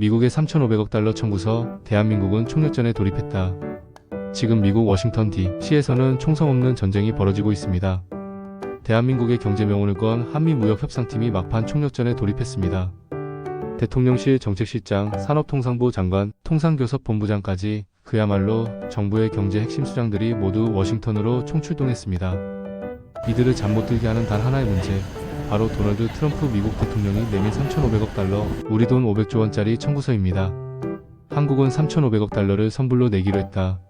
미국의 3,500억 달러 청구서 대한민국은 총력전에 돌입했다. 지금 미국 워싱턴 DC에서는 총성 없는 전쟁이 벌어지고 있습니다. 대한민국의 경제 명운을 건 한미 무역 협상팀이 막판 총력전에 돌입했습니다. 대통령실 정책실장, 산업통상부 장관, 통상교섭본부장까지 그야말로 정부의 경제 핵심 수장들이 모두 워싱턴으로 총출동했습니다. 이들을 잠 못 들게 하는 단 하나의 문제, 바로 도널드 트럼프 미국 대통령이 내민 3,500억 달러, 우리 돈 500조 원짜리 청구서입니다. 한국은 3,500억 달러를 선불로 내기로 했다.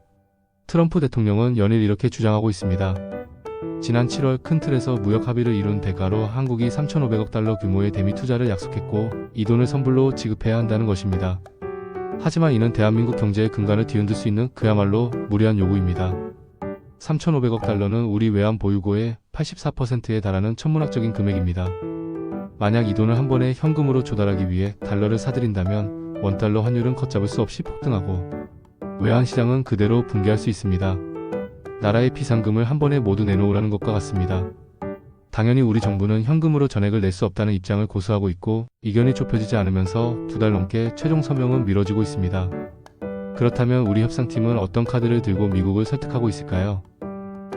트럼프 대통령은 연일 이렇게 주장하고 있습니다. 지난 7월 큰 틀에서 무역 합의를 이룬 대가로 한국이 3,500억 달러 규모의 대미 투자를 약속했고 이 돈을 선불로 지급해야 한다는 것입니다. 하지만 이는 대한민국 경제의 근간을 뒤흔들 수 있는 그야말로 무리한 요구입니다. 3,500억 달러는 우리 외환 보유고의 84%에 달하는 천문학적인 금액입니다. 만약 이 돈을 한 번에 현금으로 조달하기 위해 달러를 사들인다면 원달러 환율은 걷잡을 수 없이 폭등하고 외환 시장은 그대로 붕괴할 수 있습니다. 나라의 비상금을 한 번에 모두 내놓으라는 것과 같습니다. 당연히 우리 정부는 현금으로 전액을 낼 수 없다는 입장을 고수하고 있고 이견이 좁혀지지 않으면서 두 달 넘게 최종 서명은 미뤄지고 있습니다. 그렇다면 우리 협상팀은 어떤 카드를 들고 미국을 설득하고 있을까요?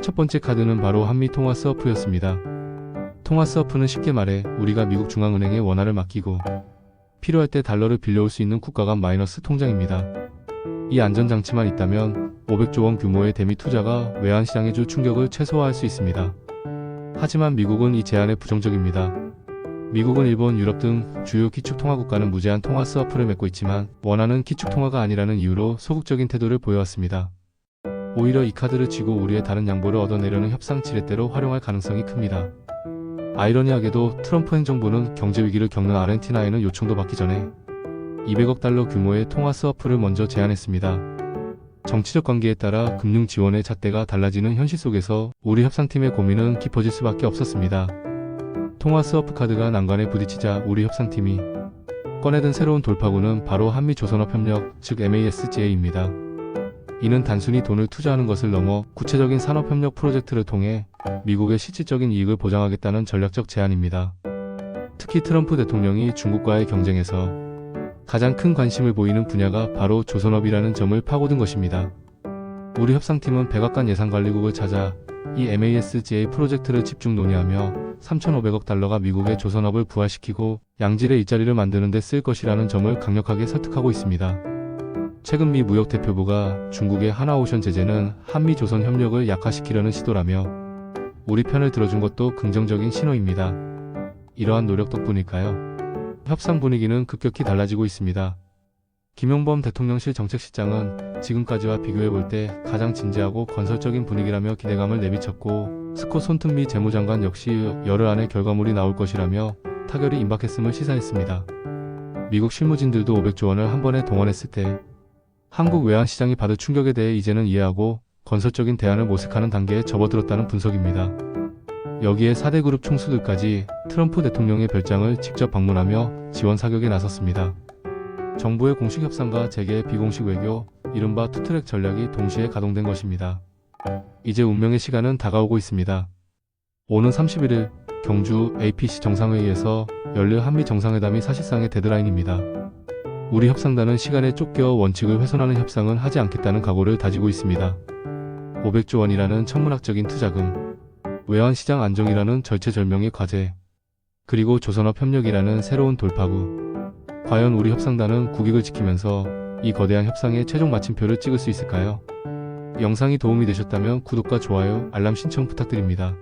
첫 번째 카드는 바로 한미 통화 스워프였습니다. 통화 스워프는 쉽게 말해 우리가 미국 중앙은행에 원화를 맡기고 필요할 때 달러를 빌려올 수 있는 국가 간 마이너스 통장입니다. 이 안전장치만 있다면 500조 원 규모의 대미 투자가 외환 시장에 줄 충격을 최소화할 수 있습니다. 하지만 미국은 이 제안에 부정적입니다. 미국은 일본, 유럽 등 주요 기축통화국가는 무제한 통화 스와프를 맺고 있지만 원하는 기축통화가 아니라는 이유로 소극적인 태도를 보여왔습니다. 오히려 이 카드를 쥐고 우리의 다른 양보를 얻어내려는 협상 지렛대로 활용할 가능성이 큽니다. 아이러니하게도 트럼프 행정부는 경제 위기를 겪는 아르헨티나에는 요청도 받기 전에 200억 달러 규모의 통화 스와프를 먼저 제안했습니다. 정치적 관계에 따라 금융 지원의 잣대가 달라지는 현실 속에서 우리 협상팀의 고민은 깊어질 수밖에 없었습니다. 통화 스와프 카드가 난관에 부딪히자 우리 협상팀이 꺼내든 새로운 돌파구는 바로 한미 조선업 협력, 즉 MASJ입니다. 이는 단순히 돈을 투자하는 것을 넘어 구체적인 산업 협력 프로젝트를 통해 미국의 실질적인 이익을 보장하겠다는 전략적 제안입니다. 특히 트럼프 대통령이 중국과의 경쟁에서 가장 큰 관심을 보이는 분야가 바로 조선업이라는 점을 파고든 것입니다. 우리 협상팀은 백악관 예산관리국을 찾아 이 MASJ 프로젝트를 집중 논의하며 3,500억 달러가 미국의 조선업을 부활시키고 양질의 일자리를 만드는 데 쓸 것이라는 점을 강력하게 설득하고 있습니다. 최근 미 무역대표부가 중국의 하나오션 제재는 한미 조선 협력을 약화시키려는 시도라며 우리 편을 들어준 것도 긍정적인 신호입니다. 이러한 노력 덕분일까요? 협상 분위기는 급격히 달라지고 있습니다. 김용범 대통령실 정책실장은 지금까지와 비교해 볼 때 가장 진지하고 건설적인 분위기라며 기대감을 내비쳤고 스콧 손특미 재무장관 역시 열흘 안에 결과물이 나올 것이라며 타결이 임박했음을 시사했습니다. 미국 실무진들도 500조 원을 한 번에 동원했을 때 한국 외환 시장이 받을 충격에 대해 이제는 이해하고 건설적인 대안을 모색하는 단계에 접어들었다는 분석입니다. 여기에 4대 그룹 총수들까지 트럼프 대통령의 별장을 직접 방문하며 지원 사격에 나섰습니다. 정부의 공식 협상과 재계의 비공식 외교, 이른바 투트랙 전략이 동시에 가동된 것입니다. 이제 운명의 시간은 다가오고 있습니다. 오는 31일 경주 APC 정상회의에서 열릴 한미 정상회담이 사실상의 데드라인입니다. 우리 협상단은 시간에 쫓겨 원칙을 훼손하는 협상은 하지 않겠다는 각오를 다지고 있습니다. 500조 원이라는 천문학적인 투자금, 외환시장 안정이라는 절체절명의 과제, 그리고 조선업 협력이라는 새로운 돌파구. 과연 우리 협상단은 국익을 지키면서 이 거대한 협상의 최종 마침표를 찍을 수 있을까요? 영상이 도움이 되셨다면 구독과 좋아요, 알람 신청 부탁드립니다.